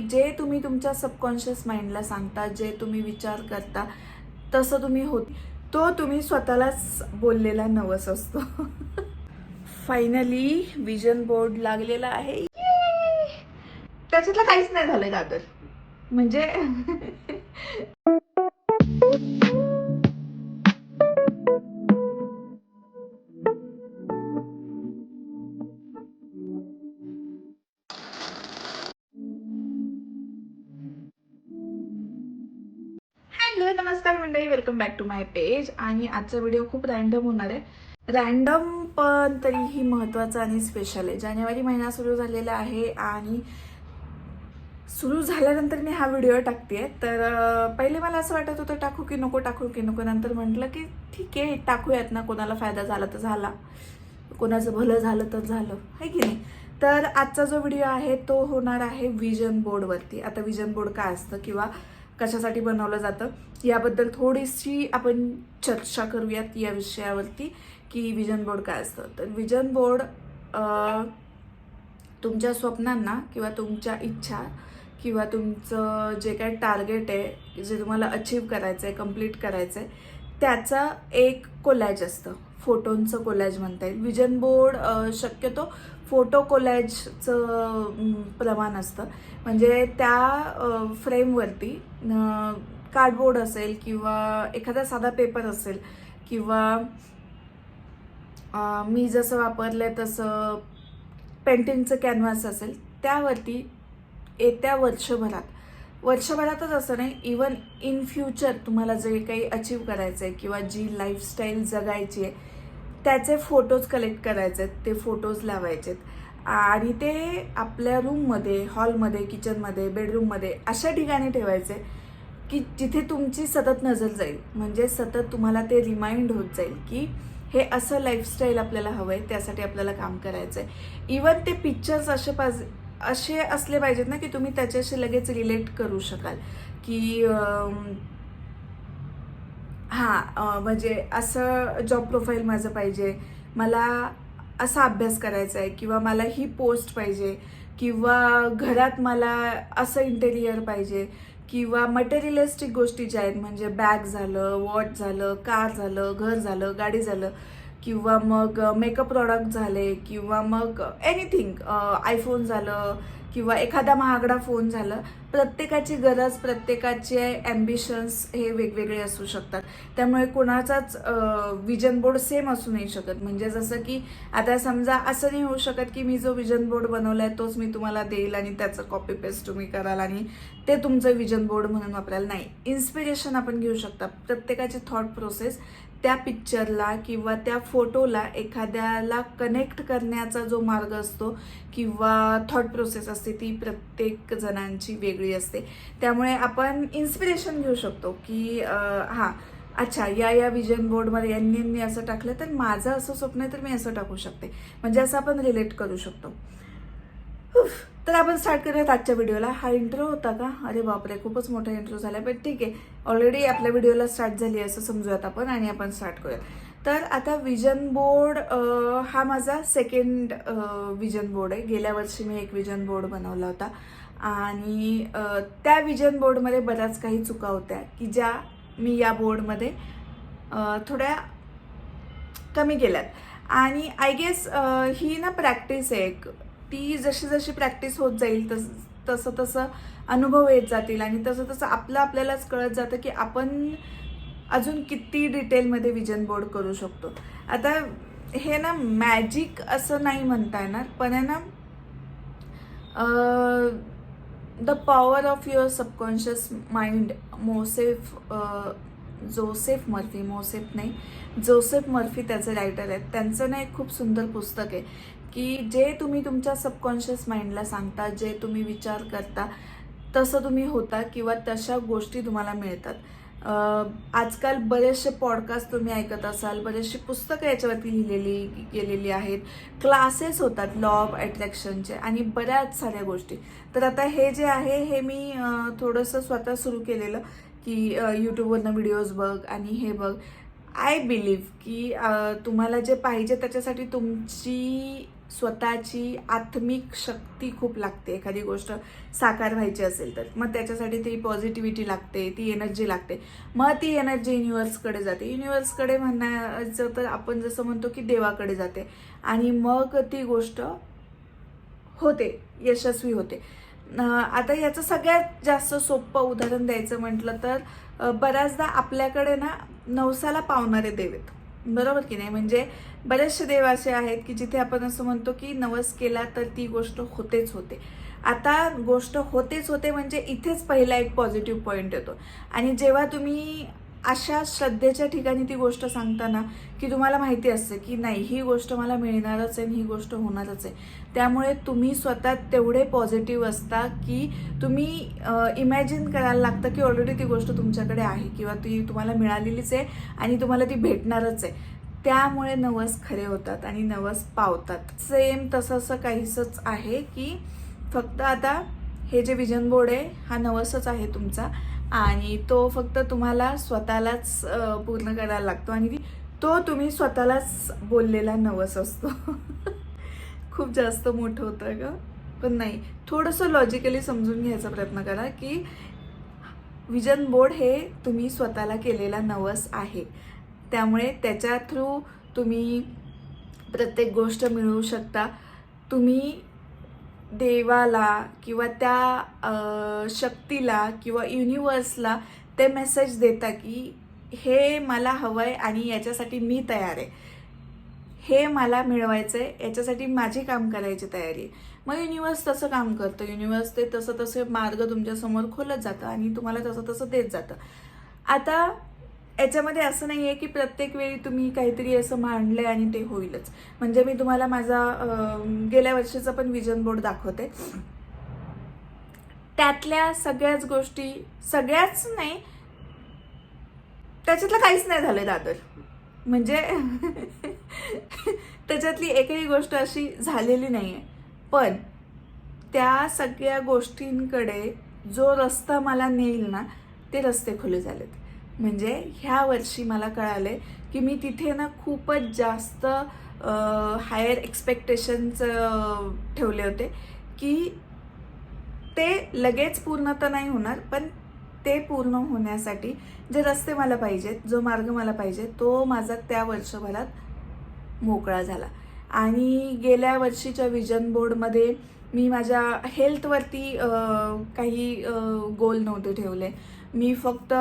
जे तुम्ही तुमच्या सबकॉन्शियस माइंडला सांगता जे तुम्ही विचार करता तसं तुम्ही होत तो तुम्ही स्वतःलाच बोललेला नवस असतो. फायनली विजन बोर्ड लागलेला आहे. त्याच्यातलं काहीच नाही झालं दादर. म्हणजे बॅक टू माय पेज आणि आजचा व्हिडिओ खूप रॅन्डम होणार आहे. रॅन्डम पण तरीही महत्त्वाचा आणि स्पेशल आहे. जानेवारी महिना सुरू झालेला आहे आणि सुरू झाल्यानंतर मी हा व्हिडिओ टाकते तर पहिले मला असं वाटत होतं टाकू की नको टाकू की नको. नंतर म्हटलं की ठीक आहे टाकूयात ना. कोणाला फायदा झाला तर झाला. कोणाचं भलं झालं तर झालं. आहे की नाही? तर आजचा जो व्हिडिओ आहे तो होणार आहे विजन बोर्डवरती आता विजन बोर्ड काय असतं? किंवा कशासाठी बनवलं जातं याबद्दल थोडीशी आपण चर्चा करूयात या विषयावरती की विजन बोर्ड काय असतं. तर विजन बोर्ड तुमच्या स्वप्नांना किंवा तुमच्या इच्छा किंवा तुमचं जे काय टार्गेट आहे जे तुम्हाला अचीव करायचं आहे कंप्लीट करायचं आहे त्याचा एक कोलॅज असतं. फोटोंचं कोलॅज म्हणता येईल. विजन बोर्ड शक्यतो फोटो कोलॅजचं प्रमाण असतं. म्हणजे त्या फ्रेमवरती कार्डबोर्ड असेल किंवा एखादा साधा पेपर असेल किंवा मी जसं वापरलं तसं पेंटिंगचं कॅनव्हास असेल त्यावरती येत्या वर्षभरात वर्षभरातच असं नाही इवन इन फ्युचर तुम्हाला जे काही अचीव करायचं आहे किंवा जी लाईफस्टाईल जगायची आहे त्याचे फोटोज कलेक्ट करायचे आहेत ते फोटोज लावायचे आहेत आणि ते आपल्या रूममध्ये हॉलमध्ये किचनमध्ये बेडरूममध्ये अशा ठिकाणी ठेवायचे की जिथे तुमची सतत नजर जाईल. म्हणजे सतत तुम्हाला ते रिमाइंड होत जाईल की हे असं लाईफस्टाईल आपल्याला हवं आहे त्यासाठी आपल्याला काम करायचं आहे इवन ते पिक्चर्स असे पाज असे असले पाहिजेत ना की तुम्ही त्याच्याशी लगेच रिलेट करू शकाल. की हां म्हणजे असं जॉब प्रोफाईल माझं पाहिजे. मला असा अभ्यास करायचा आहे किंवा मला ही पोस्ट पाहिजे किंवा घरात मला असं इंटेरियर पाहिजे किंवा मटेरियलिस्टिक गोष्टी ज्या आहेत म्हणजे बॅग झालं वॉच झालं कार झालं घर झालं गाडी झालं किंवा मग मेकअप प्रॉडक्ट झाले किंवा मग एनिथिंग आयफोन झालं किंवा एखादा महागडा फोन झालं प्रत्येकाची गरज प्रत्येकाचे ॲम्बिशन्स हे वेगवेगळे असू शकतात. त्यामुळे कोणाचाच विजन बोर्ड सेम असू नाही शकत. म्हणजे जसं की आता समजा असं नाही होऊ शकत की मी जो विजन बोर्ड बनवला आहे तोच मी तुम्हाला देईल आणि त्याचं कॉपी पेस्ट तुम्ही कराल आणि ते तुमचं विजन बोर्ड म्हणून वापराल. नाही. इन्स्पिरेशन आपण घेऊ शकता. प्रत्येकाची थॉट प्रोसेस त्या पिक्चरला किंवा त्या फोटोला एखाद्याला कनेक्ट करण्याचा जो मार्ग असतो किंवा थॉट प्रोसेस असते ती प्रत्येक जणांची वेगळी असते. त्यामुळे आपण इन्स्पिरेशन घेऊ शकतो की हां अच्छा या या विजन बोर्डमध्ये यांनी यांनी असं टाकलं तर माझं असं स्वप्न आहे तर मी असं टाकू शकते. म्हणजे असं आपण रिलेट करू शकतो. उफ. तर आपण स्टार्ट करूयात आजच्या व्हिडिओला हा इंट्रो होता का? अरे बापरे खूपच मोठा इंट्रो झाला. पण ठीक आहे. ऑलरेडी आपल्या व्हिडिओला स्टार्ट झाली आहे असं समजूयात आपण आणि आपण स्टार्ट करूयात. तर आता विजन बोर्ड हा माझा सेकंड विजन बोर्ड आहे. गेल्या वर्षी मी एक विजन बोर्ड बनवला होता. आणि त्या विजन बोर्डमध्ये बऱ्याच काही चुका होत्या की ज्या मी या बोर्डमध्ये थोड्या कमी केल्यात. आणि आय गेस ही ना प्रॅक्टिस आहे एक. ती जशी जशी प्रॅक्टिस होत जाईल तस तसं तसं अनुभव येत जातील आणि तसं तसं आपलं आपल्यालाच कळत जातं की आपण अजून किती डिटेलमध्ये विजन बोर्ड करू शकतो. आता हे ना मॅजिक असं नाही म्हणता येणार पण आहे ना the power of your subconscious mind मोसेफ Joseph Murphy मोसेफ नाही जोसेफ मर्फी त्याचे रायटर आहेत. त्यांचं ना एक खूप सुंदर पुस्तक आहे. की जे तुम्ही तुमच्या सबकॉन्शियस माइंडला सांगता जे तुम्ही विचार करता तसं तुम्ही होता किंवा तशा गोष्टी तुम्हाला मिळतात. आजकाल बरेचसे पॉडकास्ट तुम्ही ऐकत असाल बरेचशी पुस्तकं याच्यावरती लिहिलेली गेलेली आहेत. क्लासेस होतात लॉ ऑफ अट्रॅक्शनचे आणि बऱ्याच साऱ्या गोष्टी. तर आता हे जे आहे हे मी थोडंसं स्वतः सुरू केलेलं की यूट्यूबवरनं व्हिडिओज बघ आणि हे बघ. आय बिलीव्ह की तुम्हाला जे पाहिजे त्याच्यासाठी तुमची स्वतःची आत्मिक शक्ती खूप लागते. एखादी गोष्ट साकार व्हायची असेल तर. मग त्याच्यासाठी ती पॉझिटिव्हिटी लागते ती एनर्जी लागते. मग ती एनर्जी युनिवर्सकडे जाते. युनिवर्सकडे म्हणायचं तर आपण जसं म्हणतो की देवाकडे जाते. आणि मग ती गोष्ट होते यशस्वी होते. आता याचं सगळ्यात जास्त सोपं उदाहरण द्यायचं म्हटलं तर बऱ्याचदा आपल्याकडे ना नवसाला पावणारे देव आहेत. बरोबर की नाही? म्हणजे बरेचसे देव असे आहेत की जिथे आपण असं म्हणतो की नवस केला तर ती गोष्ट होतेच होते. आता गोष्ट होतेच होते म्हणजे इथेच पहिला एक पॉझिटिव्ह पॉईंट येतो. आणि जेव्हा तुम्ही अशा श्रद्धेच्या ठिकाणी ती गोष्ट सांगताना की तुम्हाला माहिती असते की नाही ही गोष्ट मला मिळणारच आहे आणि ही गोष्ट होणारच आहे. त्यामुळे तुम्ही स्वतः तेवढे पॉझिटिव्ह असता की तुम्ही इमॅजिन करायला लागतं की ऑलरेडी ती गोष्ट तुमच्याकडे आहे किंवा ती तुम्हाला मिळालेलीच आहे आणि तुम्हाला ती भेटणारच आहे. त्यामुळे नवस खरे होतात आणि नवस पावतात. सेम तसंसं काहीसंच आहे की फक्त आता हे जे विजन बोर्ड आहे हा नवसच आहे तुमचा. आणि तो फक्त तुम्हाला स्वतःलाच पूर्ण करायला लागतो आणि तो तुम्ही स्वतःलाच बोललेला नवस असतो. खूप जास्त मोठं होतं ग. पण नाही थोडंसं लॉजिकली समजून घ्यायचा प्रयत्न करा की विजन बोर्ड हे तुम्ही स्वतःला केलेला नवस आहे. त्यामुळे त्याच्या थ्रू तुम्ही प्रत्येक गोष्ट मिळवू शकता. तुम्ही देवाला किंवा त्या शक्तीला किंवा युनिवर्सला ते मेसेज देता की हे मला हवं आहे आणि याच्यासाठी मी तयार आहे. हे मला मिळवायचं आहे याच्यासाठी माझी काम करायची तयारी आहे. मग युनिवर्स तसं काम करतं. युनिवर्स ते तसं तसे मार्ग तुमच्यासमोर खोलत जातं आणि तुम्हाला तसं तसं देत जातं. आता याच्यामध्ये असं नाही आहे की प्रत्येक वेळी तुम्ही काहीतरी असं मांडलं आहे आणि ते होईलच. म्हणजे मी तुम्हाला माझा गेल्या वर्षीचा पण विजन बोर्ड दाखवते. त्यातल्या सगळ्याच गोष्टी सगळ्याच नाही त्याच्यातलं काहीच नाही झालं दादर. म्हणजे त्याच्यातली एकही गोष्ट अशी झालेली नाही आहे पण त्या सगळ्या गोष्टींकडे जो रस्ता मला नेईल ना ते रस्ते खुले झालेत. म्हणजे ह्या वर्षी मला कळाले की मी तिथे ना खूपच जास्त हायर एक्सपेक्टेशन्स ठेवले होते. की ते लगेच पूर्ण तर नाही होणार पण ते पूर्ण होण्यासाठी जे रस्ते मला पाहिजेत जो मार्ग मला पाहिजे तो माझा त्या वर्षभरात मोकळा झाला. आणि गेल्या वर्षीच्या विजन बोर्डमध्ये मी माझ्या हेल्थवरती काही गोल नव्हते ठेवले. मी फक्त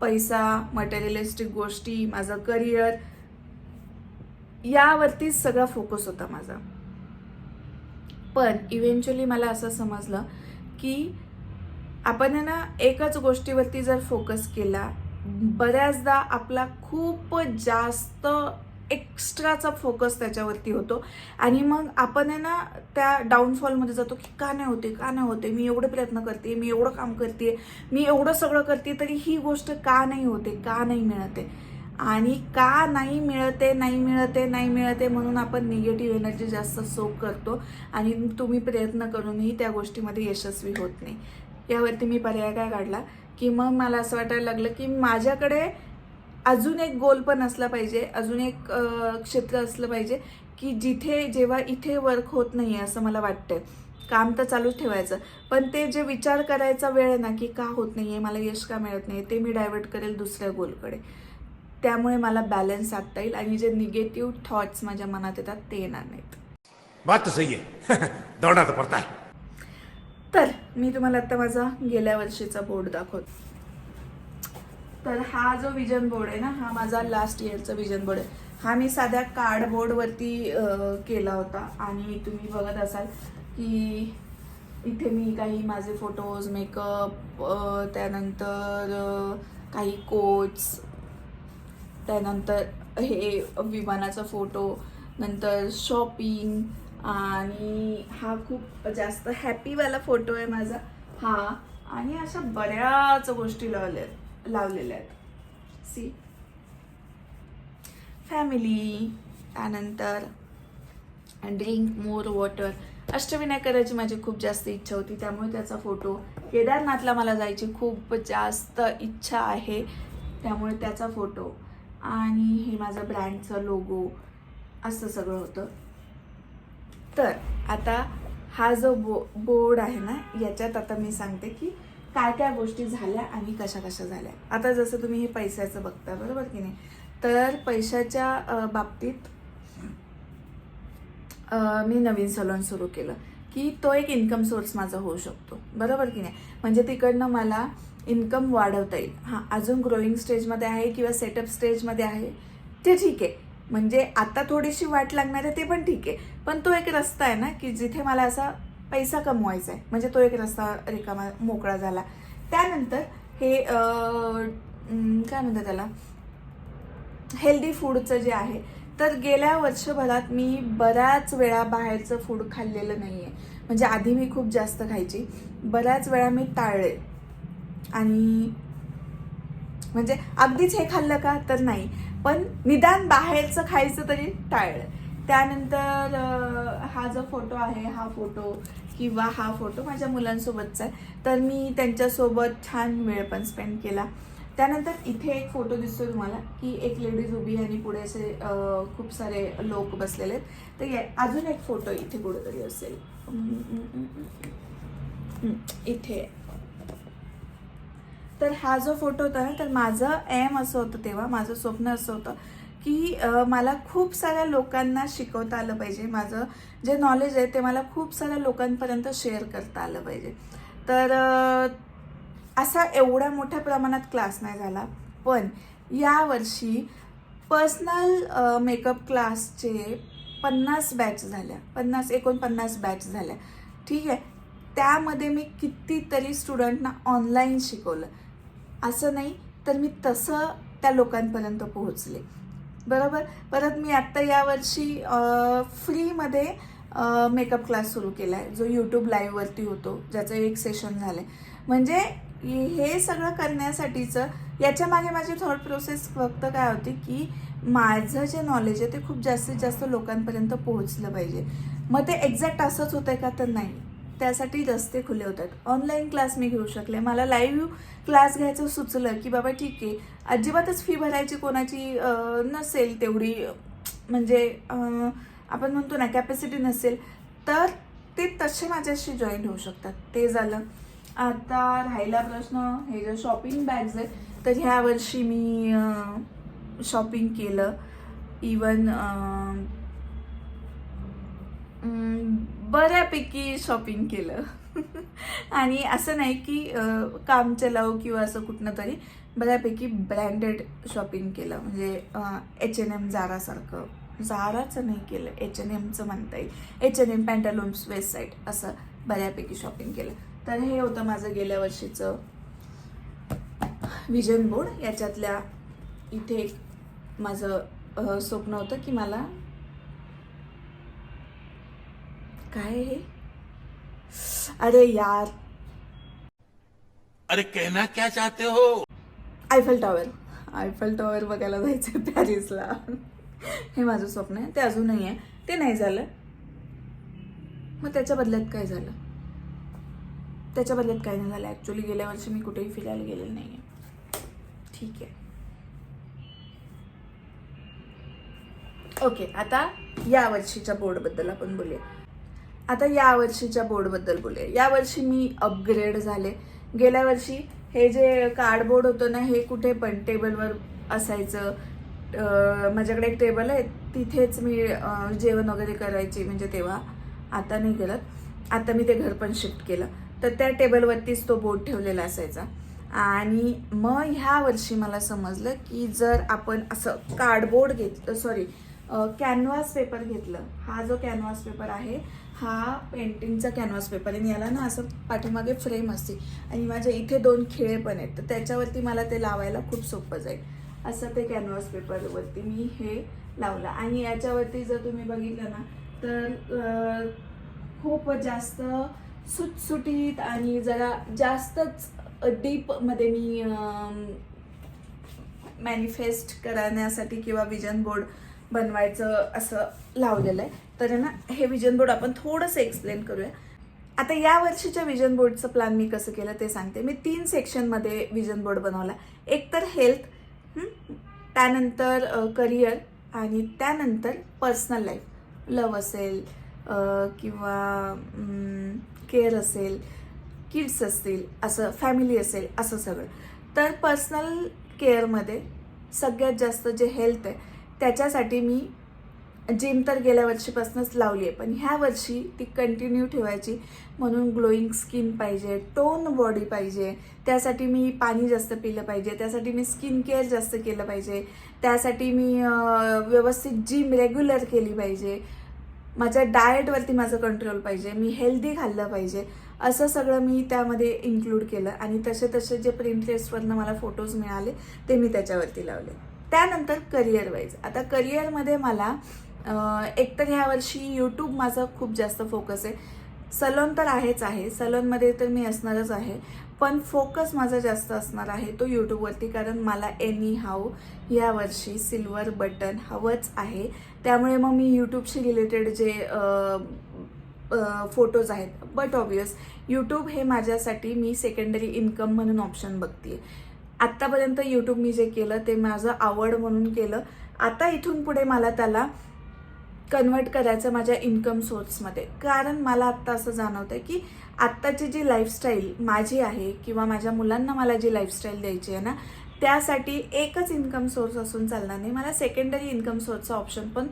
पैसा मटेरियलिस्टिक गोष्टी माझं करिअर यावरतीच सगळा फोकस होता माझा. पण इव्हेंच्युअली मला असं समजलं की आपण आहे ना एकच गोष्टीवरती जर फोकस केला बऱ्याचदा आपला खूप जास्त एक्स्ट्राचा फोकस त्याच्यावरती होतो. आणि मग आपण आहे ना त्या डाऊनफॉलमध्ये जातो की का नाही होते का नाही होते मी एवढे प्रयत्न करते मी एवढं काम करते मी एवढं सगळं करते तरी ही गोष्ट का नाही होते का नाही मिळते? आणि का नाही मिळते नाही मिळते नाही मिळते म्हणून आपण निगेटिव्ह एनर्जी जास्त सोप करतो आणि तुम्ही प्रयत्न करूनही त्या गोष्टीमध्ये यशस्वी होत नाही. यावरती मी पर्याय काय काढला? की मग मला असं वाटायला लागलं की माझ्याकडे अजून एक गोल पण असला पाहिजे अजून एक क्षेत्र असलं पाहिजे की जिथे जेव्हा इथे वर्क होत नाही आहे असं मला वाटतंय. काम तर चालूच ठेवायचं. पण ते जे विचार करायचा वेळ आहे ना की का होत नाही आहे मला यश का मिळत नाही ते मी डायव्हर्ट करेल दुसऱ्या गोलकडे. त्यामुळे मला बॅलन्स साधता येईल आणि जे निगेटिव्ह थॉट्स माझ्या मनात येतात ते येणार नाहीत. बात सही है दौड़ना तो पड़ता है तर मी तुम्हाला आता माझा गेल्या वर्षीचा बोर्ड दाखवतो. तर हा जो विजन बोर्ड आहे ना हा माझा लास्ट इयरचा विजन बोर्ड आहे. हा मी साध्या कार्डबोर्डवरती केला होता. आणि तुम्ही बघत असाल की इथे मी काही माझे फोटोज मेकअप त्यानंतर काही कोट्स त्यानंतर हे विमानाचा फोटो नंतर शॉपिंग आणि हा खूप जास्त हॅपीवाला फोटो आहे माझा. हा. आणि अशा बऱ्याच गोष्टी लावल्या आहेत लावलेल्या आहेत. सी फॅमिली त्यानंतर ड्रिंक मोर वॉटर अष्टविनायक करायची माझी खूप जास्त इच्छा होती त्यामुळे त्याचा फोटो केदारनाथला मला जायची खूप जास्त इच्छा आहे त्यामुळे त्याचा फोटो आणि हे माझं ब्रँडचं लोगो असं सगळं होतं. तर आता हा जो बो बोर्ड आहे ना याच्यात आता मी सांगते की काय काय गोष्टी झाल्या आणि कशा कशा झाल्या. आता जसं तुम्ही हे पैशाचं बघता बरोबर की नाही? तर पैशाच्या बाबतीत मी नवीन सलून सुरू केलं की तो एक इन्कम सोर्स माझा होऊ शकतो. बरोबर की नाही? म्हणजे तिकडनं मला इन्कम वाढवता येईल. हां अजून ग्रोईंग स्टेजमध्ये आहे किंवा सेटअप स्टेजमध्ये आहे ते ठीक आहे. म्हणजे आता थोडीशी वाट लागणार आहे ते पण ठीक आहे. पण तो एक रस्ता आहे ना की जिथे मला असा पैसा कमवायचा आहे म्हणजे तो एक रस्ता रिकामा मोकळा झाला. त्यानंतर हे काय म्हणतात त्याला? हेल्दी फूडचं जे आहे तर गेल्या वर्षभरात मी बऱ्याच वेळा बाहेरचं फूड खाल्लेलं नाही आहे म्हणजे आधी मी खूप जास्त खायची. बऱ्याच वेळा मी टाळले. आणि म्हणजे अगदीच हे खाल्लं का? तर नाही. पण निदान बाहेरचं खायचं तरी टाळलं. त्यानंतर हा जो फोटो आहे हा फोटो किंवा हा फोटो माझ्या मुलांसोबतचा आहे तर मी त्यांच्यासोबत छान वेळ पण स्पेंड केला. त्यानंतर इथे एक फोटो दिसतो तुम्हाला की एक लेडीज उभी आहे आणि पुढे असे खूप सारे लोक बसलेले आहेत. तर अजून एक फोटो इथे कुठेतरी असेल. इथे. तर हा जो फोटो होता ना तर माझं एम असं होतं तेव्हा माझं स्वप्न असं होतं. की मला खूप साऱ्या लोकांना शिकवता आलं पाहिजे. माझं जे नॉलेज आहे ते मला खूप साऱ्या लोकांपर्यंत शेअर करता आलं पाहिजे. तर असा एवढ्या मोठ्या प्रमाणात क्लास नाही झाला. पण यावर्षी पर्सनल मेकअप क्लासचे पन्नास बॅच झाल्या. पन्नास एकोणपन्नास बॅच झाल्या. ठीक आहे? त्यामध्ये मी कितीतरी स्टुडंटना ऑनलाईन शिकवलं. असं नाही तर मी तसं त्या लोकांपर्यंत पोहोचले. बरोबर? परत मी आत्ता यावर्षी फ्रीमध्ये मेकअप क्लास सुरू केला आहे जो यूट्यूब लाईव्हवरती होतो ज्याचं एक सेशन झालं आहे म्हणजे हे सगळं करण्यासाठीचं याच्या मागे माझी थॉट प्रोसेस फक्त काय होती की माझं जे नॉलेज आहे ते खूप जास्तीत जास्त लोकांपर्यंत पोहोचलं पाहिजे. मग ते एक्झॅक्ट असंच होतं का? तर नाही. त्यासाठी रस्ते खुले होतात. ऑनलाईन क्लास मी घेऊ शकले. मला लाईव्ह क्लास घ्यायचं सुचलं की बाबा ठीक आहे. अजिबातच फी भरायची कोणाची नसेल तेवढी. म्हणजे आपण म्हणतो ना कॅपॅसिटी नसेल. तर ते तसे माझ्याशी जॉईन होऊ शकतात. ते झालं. आता राहिला प्रश्न हे जे शॉपिंग बॅग्स आहेत तर ह्या वर्षी मी शॉपिंग केलं. इवन बऱ्यापैकी शॉपिंग केलं. आणि असं नाही की काम चलाव किंवा असं कुठनं तरी बऱ्यापैकी ब्रँडेड शॉपिंग केलं. म्हणजे एच एन एम जारासारखं जाराचं नाही केलं. H&M एच एन एमचं म्हणता येईल. H and M Pantaloons website असं बऱ्यापैकी शॉपिंग केलं. तर हे होतं माझं गेल्या वर्षीचं विजन बोर्ड याच्यातल्या इथे एक माझं स्वप्न होतं की मला काय हे? अरे यार. अरे कहना क्या चाहते हो? आयफल टॉवर आयफल टॉवर बघायला जायचं पॅरिसला. हे माझं स्वप्न आहे. ते अजूनही आहे ते नाही झालं. मग त्याच्या बदल्यात काय झालं? त्याच्या बदल्यात काय नाही झालं. ॲक्च्युली गेल्या वर्षी मी कुठेही फिरायला गेलेलं नाही आहे ठीक आहे. ओके आता या वर्षीच्या बोर्डबद्दल आपण बोलूया. आता या वर्षीच्या बोर्डबद्दल बोलूया. या वर्षी मी अपग्रेड झाले. गेल्या वर्षी हे जे कार्डबोर्ड होतं ना हे कुठे पण टेबलवर असायचं. माझ्याकडे एक टेबल आहे तिथेच मी जेवण वगैरे करायची म्हणजे तेव्हा. आता नाही करत. आता मी ते घर पण शिफ्ट केलं. तर त्या टेबलवरतीच तो बोर्ड ठेवलेला असायचा. आणि मग ह्या वर्षी मला समजलं की जर आपण असं कार्डबोर्ड घेतलं सॉरी कॅनव्हास पेपर घेतलं. हा जो कॅनव्हास पेपर आहे हा पेंटिंगचा कॅनव्हास पेपर आहे. आणि याला ना असं पाठीमागे फ्रेम असते. आणि माझ्या इथे दोन खिळे पण आहेत. तर त्याच्यावरती मला ते लावायला खूप सोपं जाईल. असं ते कॅनव्हास पेपरवरती मी हे लावलं. आणि याच्यावरती जर तुम्ही बघितलं ना तर खूप जास्त सुटसुटीत आणि जरा जास्तच डीपमध्ये मी मॅनिफेस्ट करण्यासाठी किंवा विजन बोर्ड बनवायचं असं लावलेलं आहे. तर ना हे विजन बोर्ड आपण थोडंसं एक्सप्लेन करूया. आता या वर्षीच्या विजन बोर्डचं प्लॅन मी कसं केलं ते सांगते. मी तीन सेक्शनमध्ये विजन बोर्ड बनवला. एक तर हेल्थ त्यानंतर करिअर आणि त्यानंतर पर्सनल लाईफ लव असेल किंवा केअर असेल किड्स असतील असं फॅमिली असेल असं सगळं. तर पर्सनल केअरमध्ये सगळ्यात जास्त जे हेल्थ आहे त्याच्यासाठी मी जिम तर गेल्या वर्षीपासूनच लावली आहे पण ह्या वर्षी ती कंटिन्यू ठेवायची. म्हणून ग्लोईंग स्किन पाहिजे टोन बॉडी पाहिजे त्यासाठी मी पाणी जास्त पिलं पाहिजे त्यासाठी मी स्किन केअर जास्त केलं पाहिजे त्यासाठी मी व्यवस्थित जिम रेग्युलर केली पाहिजे. माझ्या डाएटवरती माझं कंट्रोल पाहिजे मी हेल्दी खाल्लं पाहिजे असं सगळं मी त्यामध्ये इन्क्लूड केलं. आणि तसे तसे जे प्रिंटरेस्टवरनं मला फोटोज मिळाले ते मी त्याच्यावरती लावले. त्यानंतर करिअर वाईज आता करिअरमध्ये मला एकतर ह्या वर्षी यूट्यूब माझा खूप जास्त फोकस आहे. सलोन तर आहेच आहे. सलोनमध्ये तर मी असणारच आहे. पण फोकस माझा जास्त असणार आहे तो यूट्यूबवरती कारण मला एनी हाऊ यावर्षी सिल्वर बटन हवंच आहे. त्यामुळे मग मी यूट्यूबशी रिलेटेड जे फोटोज आहेत बट ऑबियस यूट्यूब हे माझ्यासाठी मी सेकंडरी इन्कम म्हणून ऑप्शन बघते आत्तापर्यंत यूट्यूब मी जे केलं ते माझं आवड म्हणून केलं. आता इथून पुढे मला त्याला कन्वर्ट करायचं माझ्या इन्कम सोर्समध्ये कारण मला आत्ता असं जाणवतं आहे की आत्ताची जी लाईफस्टाईल माझी आहे किंवा माझ्या मुलांना मला जी लाईफस्टाईल द्यायची आहे ना त्यासाठी एकच इन्कम सोर्स असून चालणार नाही. मला सेकंडरी इन्कम सोर्सचा ऑप्शन पण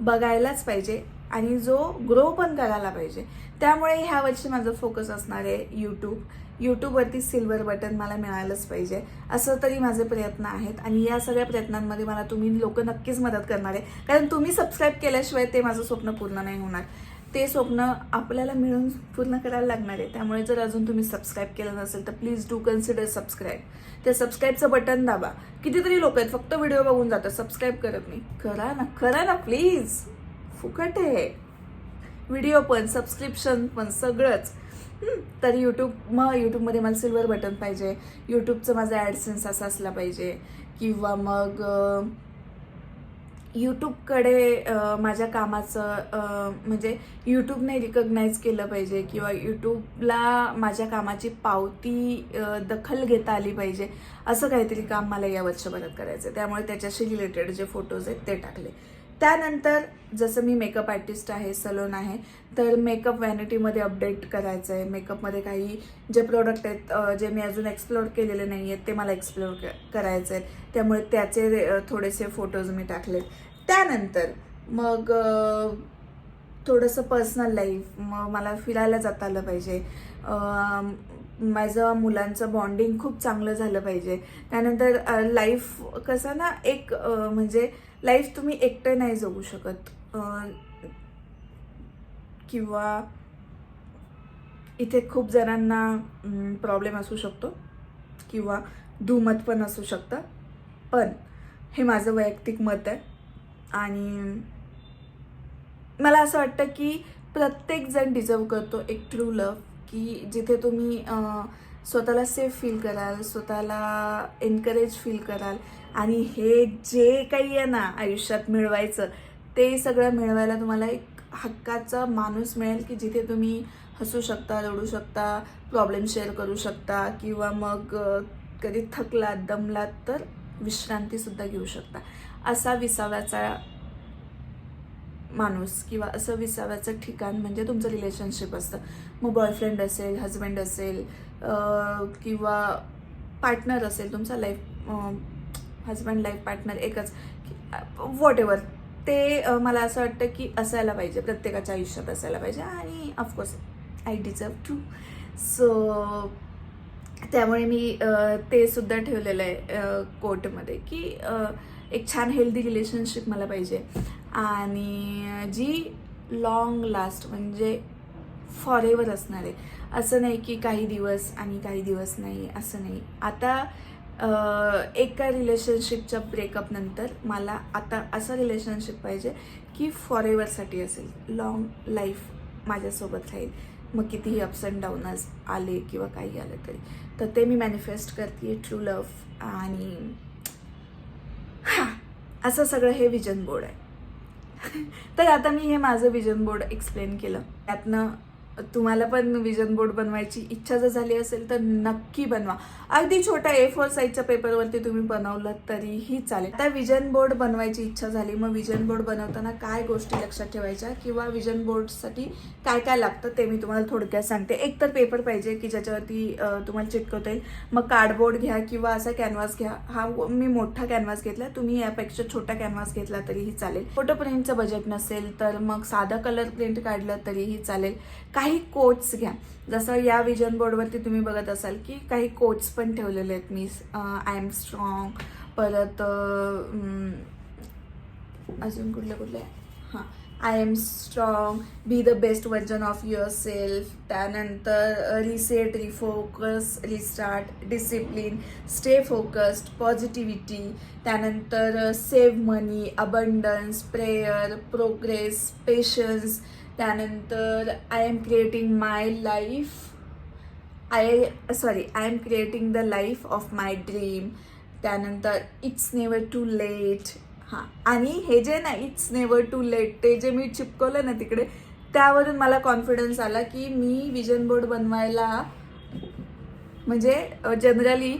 बघायलाच पाहिजे आणि जो ग्रो पण करायला पाहिजे. त्यामुळे ह्या वर्षी माझं फोकस असणार आहे यूट्यूब यूट्यूबवरती सिल्वर बटन मला मिळालंच पाहिजे. असं तरी माझे प्रयत्न आहेत आणि या सगळ्या प्रयत्नांमध्ये मला तुम्ही लोक नक्कीच मदत करणार आहे. कारण तुम्ही सबस्क्राईब केल्याशिवाय ते माझं स्वप्न पूर्ण नाही होणार. ते स्वप्न आपल्याला मिळून पूर्ण करायला लागणार आहे. त्यामुळे जर अजून तुम्ही सबस्क्राईब केलं नसेल तर प्लीज डू कन्सिडर सबस्क्राईब त्या सबस्क्राईबचं बटन दाबा. कितीतरी लोक आहेत फक्त व्हिडिओ बघून जातात. सबस्क्राईब करत नाही. करा ना करा ना प्लीज फुकट आहे. व्हिडिओ पण सबस्क्रिप्शन पण सगळंच. तर यूट्यूब मग यूट्यूबमध्ये मला सिल्वर बटन पाहिजे. यूट्यूबचं माझा ॲडसेन्स असा असला पाहिजे. किंवा मग यूट्यूबकडे माझ्या कामाचं म्हणजे यूट्यूबने रिकग्नाईज केलं पाहिजे किंवा यूट्यूबला माझ्या कामाची पावती दखल घेता आली पाहिजे. असं काहीतरी काम मला या वर्षभरात करायचं आहे त्यामुळे त्याच्याशी रिलेटेड जे फोटोज आहेत ते टाकले. त्यानंतर जसं मी मेकअप आर्टिस्ट आहे सलोन आहे तर मेकअप व्हॅनिटीमध्ये अपडेट करायचं आहे मेकअपमध्ये काही जे प्रोडक्ट आहेत जे मी अजून एक्सप्लोअर केलेले नाही आहेत ते मला एक्सप्लोअर करायचे आहेत त्यामुळे त्याचे थोडेसे फोटोज मी टाकलेत. त्यानंतर मग थोडंसं पर्सनल लाईफ मग मला फिरायला जाता आलं पाहिजे. माझं मुलांचं बॉन्डिंग खूप चांगलं झालं पाहिजे. त्यानंतर लाईफ कसं ना एक म्हणजे लाईफ तुम्ही एकटं नाही जगू शकत. किंवा इथे खूप जणांना प्रॉब्लेम असू शकतो किंवा दुमत पण असू शकतं. पण हे माझं वैयक्तिक मत आहे. आणि मला असं वाटतं की प्रत्येकजण डिझर्व करतो एक ट्रू लव की जिथे तुम्ही स्वतःला सेफ फील कराल स्वतःला एनकरेज फील कराल आणि हे जे काही आहे ना आयुष्यात मिळवायचं ते सगळं मिळवायला तुम्हाला एक हक्काचा माणूस मिळेल की जिथे तुम्ही हसू शकता रडू शकता प्रॉब्लेम शेअर करू शकता किंवा मग कधी थकलात दमलात तर विश्रांतीसुद्धा घेऊ शकता. असा विसाव्याचा माणूस किंवा असं विसाव्याचं ठिकाण म्हणजे तुमचं रिलेशनशिप असतं. मग बॉयफ्रेंड असेल हजबंड असेल किंवा पार्टनर असेल तुमचा लाईफ हजबंड लाईफ पार्टनर एकच. वॉट एवर ते मला असं वाटतं की असायला पाहिजे प्रत्येकाच्या आयुष्यात असायला पाहिजे आणि of course I deserve too so त्यामुळे मी ते सुद्धा ठेवलेलं आहे कोर्टमध्ये की एक छान हेल्दी रिलेशनशिप मला पाहिजे. आणि जी लॉंग लास्ट म्हणजे फॉर असणार. आहे असं नाही की काही दिवस आणि काही दिवस नाही असं नाही. आता एका रिलेशनशिपच्या ब्रेकअप नंतर मला आता असं रिलेशनशिप पाहिजे की फॉर असेल. लॉंग लाईफ माझ्यासोबत राहील. मग कितीही अप्स अँड डाऊनच आले किंवा काही आलं तरी. तर ते मी मॅनिफेस्ट करते ट्रू लव्ह आणि हां असं सगळं हे विजन बोर्ड आहे. तर आता मी हे माझं विजन बोर्ड एक्सप्लेन केलं. त्यातनं तुम्हाला पण विजन बोर्ड बनवायची इच्छा जर झाली असेल तर नक्की बनवा. अगदी छोट्या ए फोर साईजच्या पेपरवरती तुम्ही बनवलं तरीही चालेल. आता विजन बोर्ड बनवायची इच्छा झाली मग विजन बोर्ड बनवताना काय गोष्टी लक्षात ठेवायच्या किंवा विजन बोर्डसाठी काय काय लागतं ते मी तुम्हाला थोडक्यात सांगते. एक तर पेपर पाहिजे की ज्याच्यावरती तुम्हाला चिटकवता येईल. मग कार्डबोर्ड घ्या किंवा असा कॅनव्हास घ्या. हा मी मोठा कॅनव्हास घेतला तुम्ही यापेक्षा छोटा कॅनव्हास घेतला तरीही चालेल. फोटो प्रिंटचं बजेट नसेल तर मग साधा कलर प्रिंट काढलं तरीही चालेल. काय काही कोट्स घ्या. जसं या विजन बोर्डवरती तुम्ही बघत असाल की काही कोट्स पण ठेवलेले आहेत. मी आय एम स्ट्रॉंग परत अजून कुठल्या कुठल्या हां I am strong be the best version of yourself त्यानंतर reset refocus restart discipline stay focused positivity त्यानंतर save money abundance prayer progress patience त्यानंतर I am creating my life I sorry I am creating the life of my dream त्यानंतर it's never too late हां आणि हे जे ना it's never too late ते जे मी चिपकवलं ना तिकडे त्यावरून मला कॉन्फिडन्स आला की मी विजन बोर्ड बनवायला म्हणजे जनरली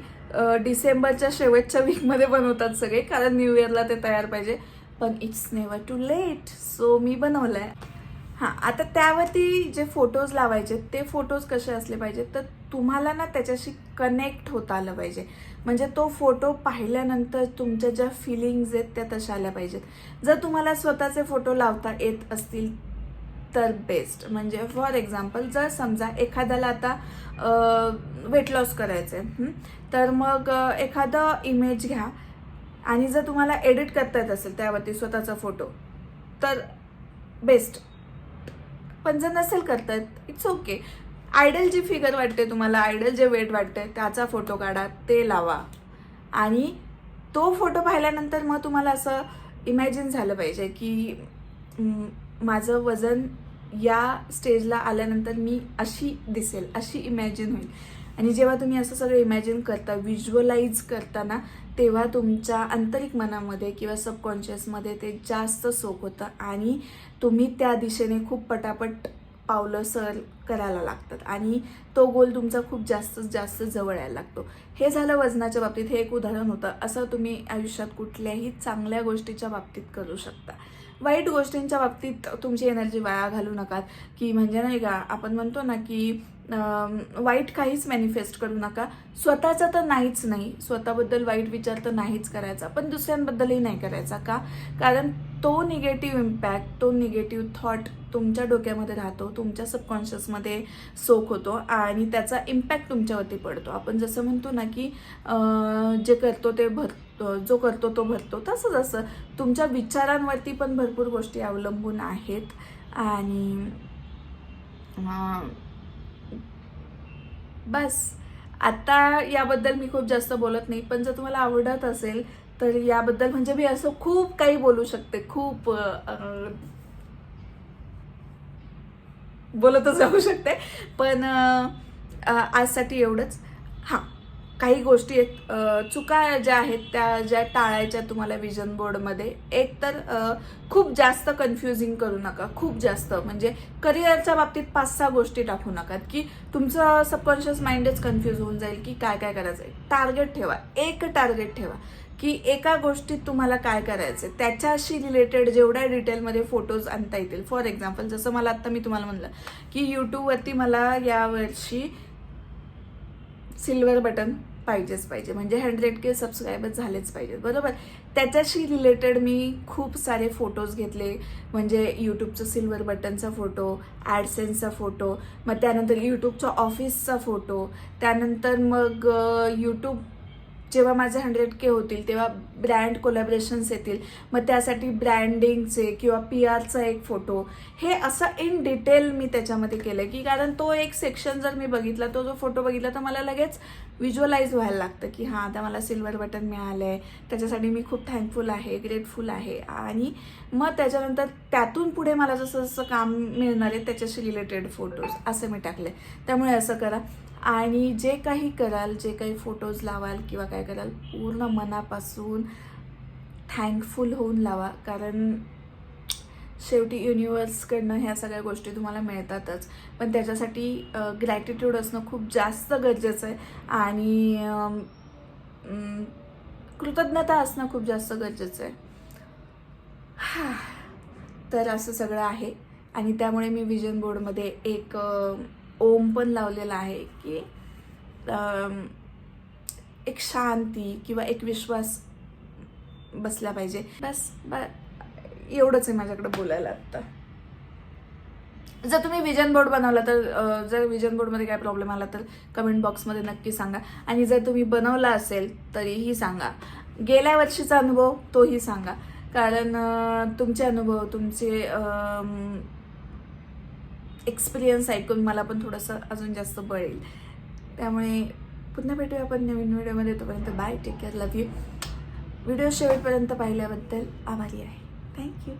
डिसेंबरच्या शेवटच्या वीकमध्ये बनवतात सगळे कारण न्यू इयरला ते तयार पाहिजे. पण it's never too late so मी बनवलं आहे हां आता त्यावरती जे फोटोज लावायचे ते फोटोज कसे असले पाहिजेत तर तुम्हाला ना त्याच्याशी कनेक्ट होता आलं पाहिजे. म्हणजे तो फोटो पाहिल्यानंतर तुमच्या ज्या फिलिंग्ज आहेत त्या तशा आल्या पाहिजेत. जर तुम्हाला स्वतःचे फोटो लावता येत असतील तर बेस्ट म्हणजे फॉर एक्झाम्पल जर समजा एखाद्याला आता वेट लॉस करायचं आहे तर मग एखादं इमेज घ्या. आणि जर तुम्हाला एडिट करता येत असेल त्यावरती स्वतःचा फोटो तर बेस्ट पण जर नसेल करतात इट्स ओके आयडल जी फिगर वाटते तुम्हाला आयडल जे वेट वाटते त्याचा फोटो काढा ते लावा. आणि तो फोटो पाहिल्यानंतर मग तुम्हाला असं इमॅजिन झालं पाहिजे की माझं वजन या स्टेजला आल्यानंतर मी अशी दिसेल अशी इमॅजिन होईल. आणि जेव्हा तुम्ही असं सगळं इमॅजिन करता विज्युअलाइज करताना तेव्हा तुमच्या आंतरिक मनामध्ये किंवा सबकॉन्शियसमध्ये ते जास्त सोक होतं आणि तुम्ही त्या दिशेने खूप पटापट पावलं सर करायला लागतात आणि तो गोल तुमचा खूप जास्त जास्त जवळ यायला लागतो. हे झालं वजनाच्या बाबतीत हे एक उदाहरण होतं. असं तुम्ही आयुष्यात कुठल्याही चांगल्या गोष्टीच्या बाबतीत करू शकता. वाईट गोष्टींच्या बाबतीत तुमची एनर्जी वाया घालू नका. की म्हणजे नाही का आपण म्हणतो ना की वाईट काहीच मॅनिफेस्ट करू नका. स्वतःचं तर नाहीच नाही. स्वतःबद्दल वाईट विचार तर नाहीच करायचा. पण दुसऱ्यांबद्दलही नाही करायचा का? कारण तो निगेटिव्ह इम्पॅक्ट तो निगेटिव्ह थॉट तुमच्या डोक्यामध्ये राहतो तुमच्या सबकॉन्शियसमध्ये सोख होतो आणि त्याचा इम्पॅक्ट तुमच्यावरती पडतो. आपण जसं म्हणतो ना की जे करतो ते भरतो जो करतो तो भरतो. तसंच असं. तुमच्या विचारांवरती पण भरपूर गोष्टी अवलंबून आहेत. आणि बस. आता याबद्दल मी खूप जास्त बोलत नाही पण जर तुम्हाला आवडत असेल तर याबद्दल म्हणजे मी असं खूप काही बोलू शकते. खूप बोलतच जाऊ शकते. पण आजसाठी एवढंच. काही गोष्टी आहेत चुका ज्या आहेत त्या ज्या टाळायच्या तुम्हाला विजन बोर्डमध्ये एक तर खूप जास्त कन्फ्युजिंग करू नका खूप जास्त. म्हणजे करिअरच्या बाबतीत पाच सहा गोष्टी टाकू नका की तुमचं सबकॉन्शियस माइंडच कन्फ्यूज होऊन जाईल की काय काय करायचं आहे टार्गेट ठेवा एक टार्गेट ठेवा की एका गोष्टीत तुम्हाला काय करायचं आहे त्याच्याशी रिलेटेड जेवढ्या डिटेलमध्ये फोटोज आणता येतील. फॉर एक्झाम्पल जसं मला आत्ता मी तुम्हाला म्हणलं की यूट्यूबवरती मला यावर्षी सिल्वर बटन पाहिजेच पाहिजे. म्हणजे हंड्रेड के सबस्क्रायबर झालेच पाहिजेत. बरोबर? त्याच्याशी रिलेटेड मी खूप सारे फोटोज घेतले. म्हणजे यूट्यूबचं सिल्वर बटनचा फोटो ॲडसेन्सचा फोटो मग त्यानंतर यूट्यूबचा ऑफिसचा फोटो त्यानंतर मग यूट्यूब जेव्हा माझे हंड्रेड के होतील तेव्हा ब्रँड कोलॅबरेशन्स येतील. मग त्यासाठी ब्रँडिंगचे किंवा पी आरचा एक फोटो हे असं इन डिटेल मी त्याच्यामध्ये केलं की कारण तो एक सेक्शन जर मी बघितला तो जो फोटो बघितला तर मला लगेच व्हिज्युअलाइज व्हायला लागतं की हां आता मला सिल्वर बटन मिळालं आहे त्याच्यासाठी मी खूप थँकफुल आहे ग्रेटफुल आहे. आणि मग त्याच्यानंतर त्यातून पुढे मला जसं जसं काम मिळणार आहे त्याच्याशी रिलेटेड फोटोज असं मी टाकले त्यामुळे असं करा. आणि जे काही कराल जे काही फोटोज लावाल किंवा काय कराल पूर्ण मनापासून थँकफुल होऊन लावा. कारण शेवटी युनिवर्सकडनं ह्या सगळ्या गोष्टी तुम्हाला मिळतातच. पण त्याच्यासाठी ग्रॅटिट्यूड असणं खूप जास्त गरजेचं आहे. आणि कृतज्ञता असणं खूप जास्त गरजेचं आहे. हा. तर असं सगळं आहे. आणि त्यामुळे मी विजन बोर्डमध्ये एक ओम पण लावलेला आहे की एक शांती किंवा एक विश्वास बसला पाहिजे. बस ब एवढंच आहे माझ्याकडे बोलायला आत्ता जर तुम्ही विजन बोर्ड बनवला तर जर विजन बोर्डमध्ये काय प्रॉब्लेम आला तर कमेंट बॉक्समध्ये नक्की सांगा. आणि जर तुम्ही बनवला असेल तरीही सांगा. गेल्या वर्षीचा अनुभव तोही सांगा. कारण तुमचे अनुभव तुमचे एक्सपिरियन्स ऐकून मला पण थोडंसं अजून जास्त बळेल. त्यामुळे पुन्हा भेटूया आपण नवीन व्हिडिओमध्ये. तोपर्यंत bye take care love you video शेवटपर्यंत पाहिल्याबद्दल आभारी आहे. थँक्यू